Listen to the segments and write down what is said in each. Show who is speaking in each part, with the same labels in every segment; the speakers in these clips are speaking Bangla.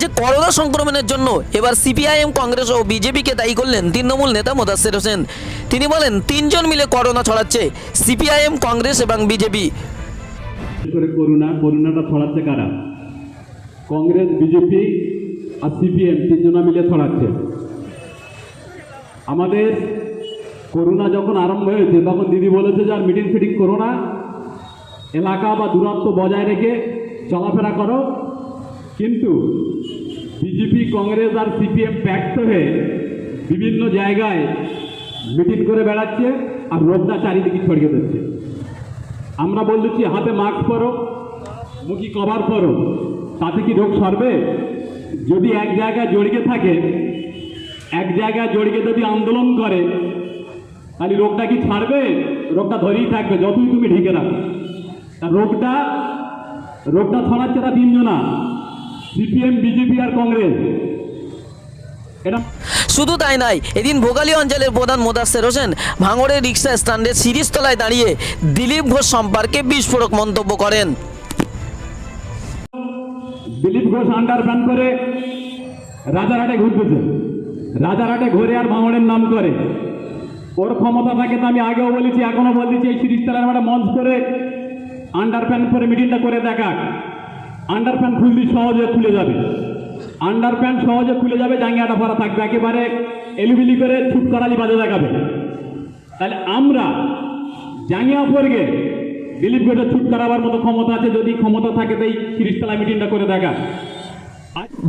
Speaker 1: যে করোনা সংক্রমণের জন্য এবার সিপিআইএম, কংগ্রেস ও বিজেপিকে দায়ী করলেন তৃণমূল নেতা মোদাসের হোসেন। তিনি বলেন, তিনজন মিলে করোনা ছড়াচ্ছে, সিপিআইএম, কংগ্রেস এবং বিজেপি।
Speaker 2: করে করোনা, করোনাটা ছড়াচ্ছে কারা? কংগ্রেস, বিজেপি আর সিপিএম তিনজনা মিলে ছড়াচ্ছে। আমাদের করোনা যখন আরম্ভ হয়েছে, তখন দিদি বলেছে যে, আর মিটিং ফিটিং করো না। এলাকা বা দূরত্ব বজায় রেখে চলাফেরা করো। কিন্তু বিজেপি কংগ্রেস আর সিপিএম ব্যক্ত হয়ে বিভিন্ন জায়গায় মিটিং করে বেড়াচ্ছে আর রোগটা চারিদিকে ছড়িয়ে দিচ্ছে। আমরা বলতেছি হাতে মাস্ক পরো, মুখি কভার করো তাতে কি রোগ সরবে? যদি এক জায়গায় জড়িয়ে থাকে, এক জায়গায় জড়িয়ে যদি আন্দোলন করে, তাহলে রোগটা কি ছাড়বে? রোগটা ধরেই থাকবে, যতই তুমি ঢেকে রাখো। তা রোগটা রোগটা ছড়াচ্ছে না তিনজনা। সিপিএম বিজেপি আর কংগ্রেস। এটা
Speaker 1: শুধু তাই নয় এদিন ভোগালী অঞ্চলের প্রধান মোদাসের হোসেন ভাঙড়ের রিক্সা স্ট্যান্ডের সিরিজতলায় দাঁড়িয়ে দিলীপ ঘোষ সম্পর্কে বিস্ফোরক মন্তব্য করেন।
Speaker 2: দিলীপ ঘোষ আন্ডার প্যান করে রাজারহাটে ঘুরতেছে। রাজারহাটে ঘুরে আর ভাঙড়ের নাম করে। ওর ক্ষমতা থাকে তো আমি আগেও বলেছি এখনও বলতেছি এই সিরিজতলার একটা মঞ্চ করে আন্ডার প্যান করে মিটিংটা করে দেখাক। আন্ডার প্যান খুললি, সহজে খুলে যাবে। আন্ডার প্যান সহজে খুলে যাবে, জাঙ্গিয়াটা ভরা থাকবে। একেবারে এলিবিলি করে ছুট করালি বাজে দেখাবে। তাহলে আমরা জাঙ্গিয়া পড়গে দিলীপ ঘোষের ছুট করাবার মতো ক্ষমতা আছে, যদি ক্ষমতা থাকে তাই সিরিজতলা মিটিংটা করে দেখা।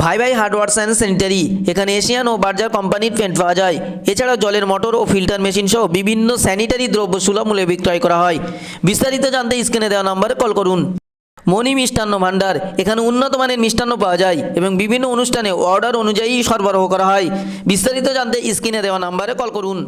Speaker 1: ভাই ভাই হার্ডওয়ার্স অ্যান্ড স্যানিটারি এখানে এশিয়ান ও বার্জার কোম্পানির পেন্ট পাওয়া যায়। এছাড়াও জলের মোটর ও ফিল্টার মেশিন সহ বিভিন্ন স্যানিটারি দ্রব্য সুলভ মূল্যে বিক্রয় করা হয়। বিস্তারিত জানতে স্ক্রিনে দেওয়া নম্বরে কল করুন। মণি মিষ্টান্ন ভাণ্ডার। এখানে উন্নত মানের মিষ্টান্ন পাওয়া যায় এবং বিভিন্ন অনুষ্ঠানে অর্ডার অনুযায়ী সরবরাহ করা হয়। বিস্তারিত জানতে স্ক্রিনে দেওয়া নাম্বারে কল করুন।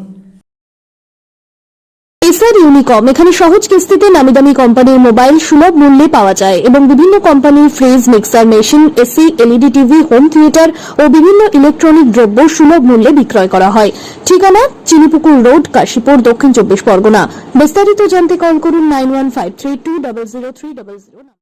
Speaker 3: এসআর ইউনিকম এখানে সহজ কিস্তিতে নামি দামি কোম্পানির মোবাইল সুলভ মূল্যে পাওয়া যায় এবং বিভিন্ন কোম্পানির fridge, mixer machine, AC, LED TV, home theatre ও বিভিন্ন ইলেকট্রনিক দ্রব্য সুলভ মূল্যে বিক্রয় করা হয়। ঠিকানা চিনিপুকুর রোড, কাশীপুর, দক্ষিণ চব্বিশ পরগনা। বিস্তারিত জানতে কল করুন nine one five three two zero three zero